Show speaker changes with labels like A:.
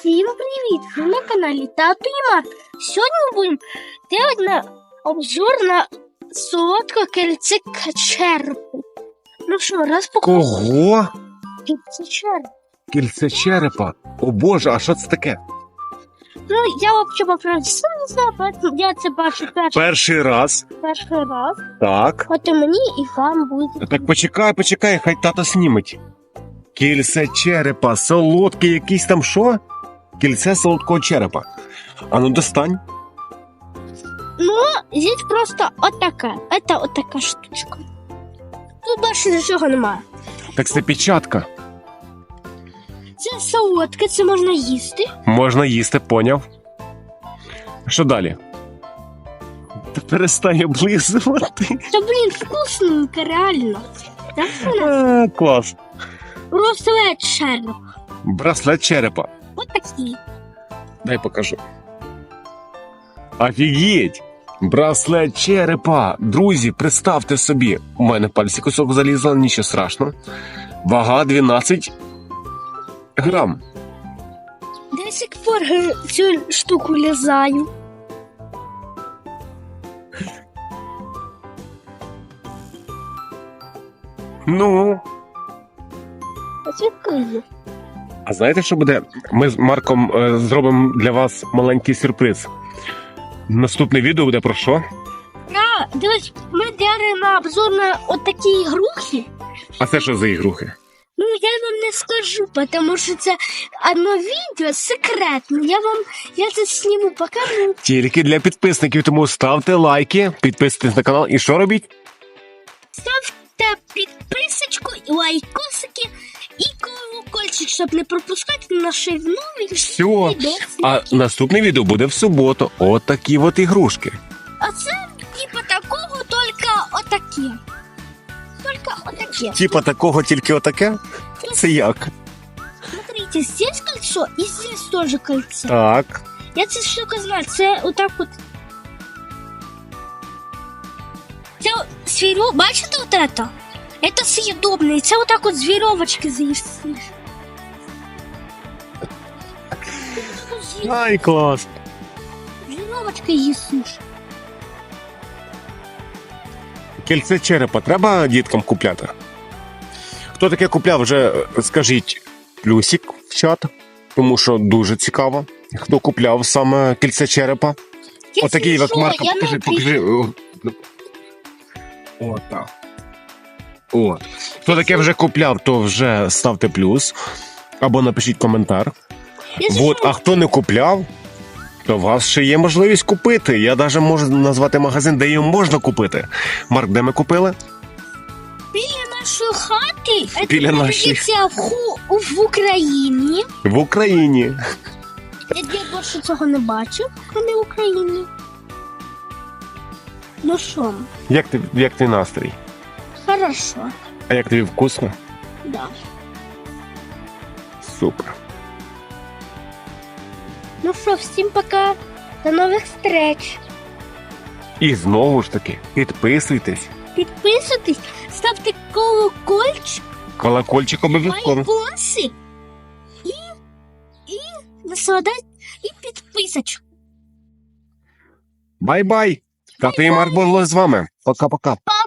A: Всім привіт! Ви на каналі Тато і Мат. Сьогодні будемо делать на обзор на солодке кільце черепу. Ну що, розпаковуємо
B: Кого?
A: кільце черепу.
B: Кільце черепа. О боже, а що це таке?
A: Ну, я взагалі по правді не знаю, поэтому я це бачу перший,
B: Перший раз.
A: перший раз.
B: Так.
A: От і мені і вам буде.
B: Так почекай, почекай, хай тато сніметь. Кільце черепа, солодкий якийсь там що? Кільце солодкого черепа. Ану, достань.
A: Ну, здесь просто отака. Это отака штучка. Тут більше нічого немає.
B: Так це печатка.
A: Це солодке, це можна їсти.
B: Можна їсти, поняв. Що далі? Та перестань облизувати.
A: Та блін, вкусненько, реально. Так?
B: А, клас.
A: Браслет череп.
B: Браслет черепа.
A: От такий.
B: Дай покажу. Офігеть! Браслет черепа. Друзі, представте собі, у мене пальці кусок залізла, нічого страшного. Вага 12 грам.
A: До сих пор цю штуку лізаю.
B: Ну. А знаєте, що буде? Ми з Марком е, зробимо для вас маленький сюрприз. Наступне відео буде про що?
A: А, дивись, ми дали на обзор на отакі ігрухи.
B: А це що за ігрухи?
A: Ну, я вам не скажу, тому що це одно відео секретне. Я вам я це зніму, покажу.
B: Тільки для підписників, тому ставте лайки, підписуйтесь на канал і що робіть?
A: Ставте підписочку, лайкосики і колокольчик, щоб не пропускати наші нові
B: Все.
A: відео.
B: А наступне відео буде в суботу. От такі от ігрушки.
A: А це типа такого, тільки отакі. Тільки отакі.
B: Типа такого, тільки отаке? Це як?
A: Смотрите, здесь кольцо и здесь тоже кольцо.
B: Так.
A: Я це штука знаю, це отак от. Це свіру, бачите от это? Это съедобне, і це отак от з вірьовочки заїсиш.
B: Ай, клас.
A: З вірьовочки їсиш.
B: Кільце черепа треба діткам купляти. Хто таке купляв, вже е, скажіть плюсик в чат, тому що дуже цікаво. Хто купляв саме кільце черепа? Отакий, як Марко,
A: я
B: покажи, покажи. О, ну. От так. От. Хто таке вже купляв, то вже ставте плюс. Або напишіть коментар.
A: Якщо
B: Вот, а хто не купляв, то у вас ще є можливість купити. Я навіть можу назвати магазин, де його можна купити. Марк, де ми купили?
A: біля нашої хати,
B: Біля нашої.
A: продається в, ху- в Україні.
B: В Україні.
A: Я більше цього не бачив, крім в Україні. Ну що,
B: Як ти, як ти настрій?
A: хорошо,
B: А як тобі вкусно?
A: да.
B: Супер.
A: Ну що, всім пока. До нових встреч.
B: І знову ж таки, підписуйтесь.
A: Підписуйтесь, ставте колокольчик,
B: Колокольчик обов'язково.
A: лайкоси і, і насладайте, і підписочку.
B: Бай-бай. Тато і Марк були з вами. Пока-пока.
A: Па!